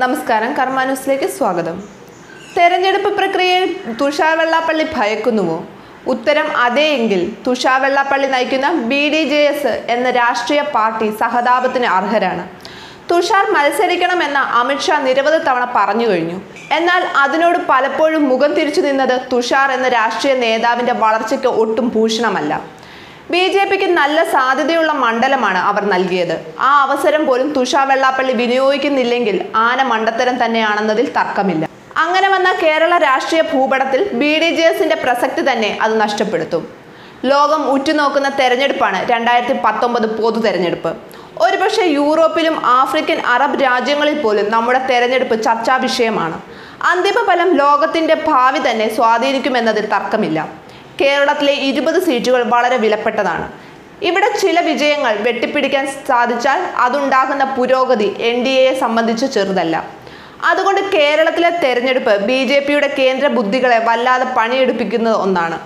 നമസ്കാരം കർമാനൂസിലേക്ക് സ്വാഗതം. തെരഞ്ഞെടുപ്പ് പ്രക്രിയയിൽ തുഷാർ വെള്ളാപ്പള്ളി ഭയക്കുന്നുവോ? ഉത്തരം അതേയെങ്കിൽ തുഷാർ വെള്ളാപ്പള്ളി നയിക്കുന്ന ബി ഡി ജെ എസ് എന്ന രാഷ്ട്രീയ പാർട്ടി സഹതാപത്തിന് അർഹരാണ്. തുഷാർ മത്സരിക്കണമെന്ന അമിത്ഷാ നിരവധി തവണ പറഞ്ഞു കഴിഞ്ഞു. എന്നാൽ അതിനോട് പലപ്പോഴും മുഖം തിരിച്ചു നിന്നത് തുഷാർ എന്ന രാഷ്ട്രീയ നേതാവിന്റെ വളർച്ചയ്ക്ക് ഒട്ടും ഭൂഷണമല്ല. ബി ജെ പിക്ക് നല്ല സാധ്യതയുള്ള മണ്ഡലമാണ് അവർ നൽകിയത്. ആ അവസരം പോലും തുഷാർ വെള്ളാപ്പള്ളി വിനിയോഗിക്കുന്നില്ലെങ്കിൽ ആന മണ്ടത്തരം തന്നെയാണെന്നതിൽ തർക്കമില്ല. അങ്ങനെ വന്ന കേരള രാഷ്ട്രീയ ഭൂപടത്തിൽ ബി ഡി ജെ എസിന്റെ പ്രസക്തി തന്നെ അത് നഷ്ടപ്പെടുത്തും. ലോകം ഉറ്റുനോക്കുന്ന തെരഞ്ഞെടുപ്പാണ് രണ്ടായിരത്തി പത്തൊമ്പത് പൊതു തെരഞ്ഞെടുപ്പ്. ഒരുപക്ഷെ യൂറോപ്പിലും ആഫ്രിക്കൻ അറബ് രാജ്യങ്ങളിൽ പോലും നമ്മുടെ തെരഞ്ഞെടുപ്പ് ചർച്ചാ വിഷയമാണ്. അന്തിമ ഫലം ലോകത്തിന്റെ ഭാവി തന്നെ സ്വാധീനിക്കുമെന്നതിൽ തർക്കമില്ല. കേരളത്തിലെ ഇരുപത് സീറ്റുകൾ വളരെ വിലപ്പെട്ടതാണ്. ഇവിടെ ചില വിജയങ്ങൾ വെട്ടിപ്പിടിക്കാൻ സാധിച്ചാൽ അതുണ്ടാകുന്ന പുരോഗതി എൻ ഡി എയെ സംബന്ധിച്ച് ചെറുതല്ല. അതുകൊണ്ട് കേരളത്തിലെ തെരഞ്ഞെടുപ്പ് ബി ജെ പിയുടെ കേന്ദ്ര ബുദ്ധികളെ വല്ലാതെ പണിയെടുപ്പിക്കുന്ന ഒന്നാണ്.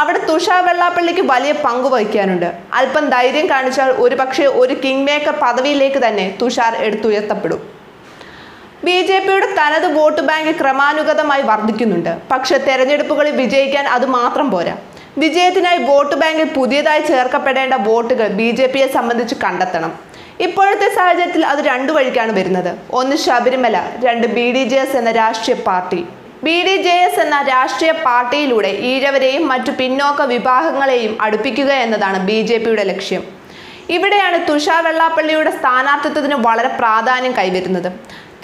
അവിടെ തുഷാർ വെള്ളാപ്പള്ളിക്ക് വലിയ പങ്ക് വഹിക്കാനുണ്ട്. അല്പം ധൈര്യം കാണിച്ചാൽ ഒരുപക്ഷെ ഒരു കിങ് മേക്കർ പദവിയിലേക്ക് തന്നെ തുഷാർ എടുത്തുയർത്തപ്പെടും. ബി ജെ പിയുടെ തനത് വോട്ട് ബാങ്ക് ക്രമാനുഗതമായി വർദ്ധിക്കുന്നുണ്ട്. പക്ഷെ തെരഞ്ഞെടുപ്പുകളിൽ വിജയിക്കാൻ അത് മാത്രം പോരാ. വിജയത്തിനായി വോട്ട് ബാങ്കിൽ പുതിയതായി ചേർക്കപ്പെടേണ്ട വോട്ടുകൾ ബി ജെ പിയെ സംബന്ധിച്ച് കണ്ടെത്തണം. ഇപ്പോഴത്തെ സാഹചര്യത്തിൽ അത് രണ്ടു വഴിക്കാണ് വരുന്നത്. ഒന്ന് ശബരിമല രണ്ട് ബി ഡി ജെ എസ് എന്ന രാഷ്ട്രീയ party. B D J S എന്ന രാഷ്ട്രീയ പാർട്ടിയിലൂടെ ഈഴവരെയും മറ്റു പിന്നോക്ക വിഭാഗങ്ങളെയും അടുപ്പിക്കുക എന്നതാണ് ബി ജെ പിയുടെ ലക്ഷ്യം. ഇവിടെയാണ് തുഷാർ വെള്ളാപ്പള്ളിയുടെ സ്ഥാനാർത്ഥിത്വത്തിന് വളരെ പ്രാധാന്യം കൈവരുന്നത്.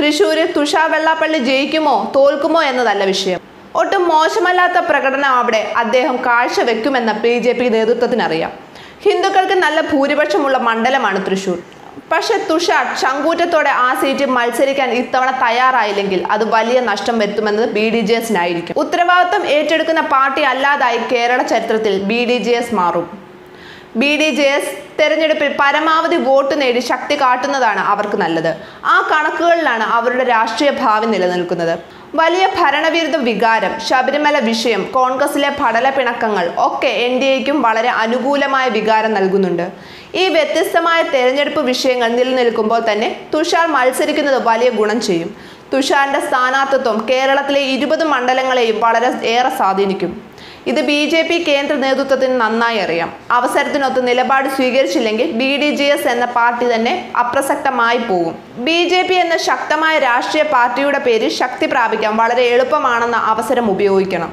തൃശ്ശൂരിൽ തുഷാ വെള്ളാപ്പള്ളി ജയിക്കുമോ തോൽക്കുമോ എന്നതല്ല വിഷയം. ഒട്ടും മോശമല്ലാത്ത പ്രകടനം അവിടെ അദ്ദേഹം കാഴ്ചവെക്കുമെന്ന ബി ജെ പി നേതൃത്വത്തിനറിയാം. ഹിന്ദുക്കൾക്ക് നല്ല ഭൂരിപക്ഷമുള്ള മണ്ഡലമാണ് തൃശൂർ. പക്ഷെ തുഷാർ ചങ്കൂറ്റത്തോടെ ആ സീറ്റ് മത്സരിക്കാൻ ഇത്തവണ തയ്യാറായില്ലെങ്കിൽ അത് വലിയ നഷ്ടം വരുത്തുമെന്നത് ബി ഡി ജെ എസിനായിരിക്കും. ഉത്തരവാദിത്വം ഏറ്റെടുക്കുന്ന പാർട്ടി അല്ലാതായി കേരള ചരിത്രത്തിൽ ബി ഡി ജെ എസ് മാറും. ബി ഡി ജെ എസ് തെരഞ്ഞെടുപ്പിൽ പരമാവധി വോട്ട് നേടി ശക്തി കാട്ടുന്നതാണ് അവർക്ക് നല്ലത്. ആ കണക്കുകളിലാണ് അവരുടെ രാഷ്ട്രീയ ഭാവി നിലനിൽക്കുന്നത്. വലിയ ഭരണവിരുദ്ധ വികാരം ശബരിമല വിഷയം കോൺഗ്രസിലെ പടല പിണക്കങ്ങൾ ഒക്കെ എൻ ഡി എക്കും വളരെ അനുകൂലമായ വികാരം നൽകുന്നുണ്ട്. ഈ വ്യത്യസ്തമായ തെരഞ്ഞെടുപ്പ് വിഷയങ്ങൾ നിലനിൽക്കുമ്പോൾ തന്നെ തുഷാർ മത്സരിക്കുന്നത് വലിയ ഗുണം ചെയ്യും. തുഷാറിന്റെ സ്ഥാനാർത്ഥത്വം കേരളത്തിലെ ഇരുപത് മണ്ഡലങ്ങളെയും വളരെ ഏറെ സ്വാധീനിക്കും. ഇത് ബി ജെ പി കേന്ദ്ര നേതൃത്വത്തിന് നന്നായി അറിയാം. അവസരത്തിനൊത്ത് നിലപാട് സ്വീകരിച്ചില്ലെങ്കിൽ ബി ഡി ജി എസ് എന്ന പാർട്ടി തന്നെ അപ്രസക്തമായി പോകും ബി ജെ പി എന്ന ശക്തമായ രാഷ്ട്രീയ പാർട്ടിയുടെ പേരിൽ ശക്തി പ്രാപിക്കാൻ വളരെ എളുപ്പമാണെന്ന അവസരം ഉപയോഗിക്കണം.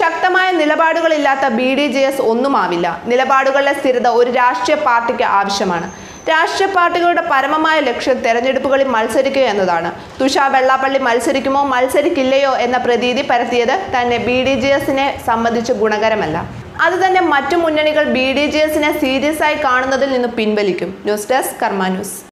ശക്തമായ നിലപാടുകളില്ലാത്ത ബി ഡി ജെ എസ് ഒന്നുമാവില്ല. നിലപാടുകളുടെ സ്ഥിരത ഒരു രാഷ്ട്രീയ പാർട്ടിക്ക് ആവശ്യമാണ്. രാഷ്ട്രീയ പാർട്ടികളുടെ പരമമായ ലക്ഷ്യം തെരഞ്ഞെടുപ്പുകളിൽ മത്സരിക്കുക എന്നതാണ്. തുഷാർ വെള്ളാപ്പള്ളി മത്സരിക്കുമോ മത്സരിക്കില്ലയോ എന്ന പ്രതീതി പരത്തിയത് തന്നെ ബി ഡി ജി എസിനെ സംബന്ധിച്ച് ഗുണകരമല്ല. അത് തന്നെ മറ്റു മുന്നണികൾ ബി ഡി ജി എസിനെ സീരിയസ് ആയി കാണുന്നതിൽ നിന്ന് പിൻവലിക്കും. News desk Karma news.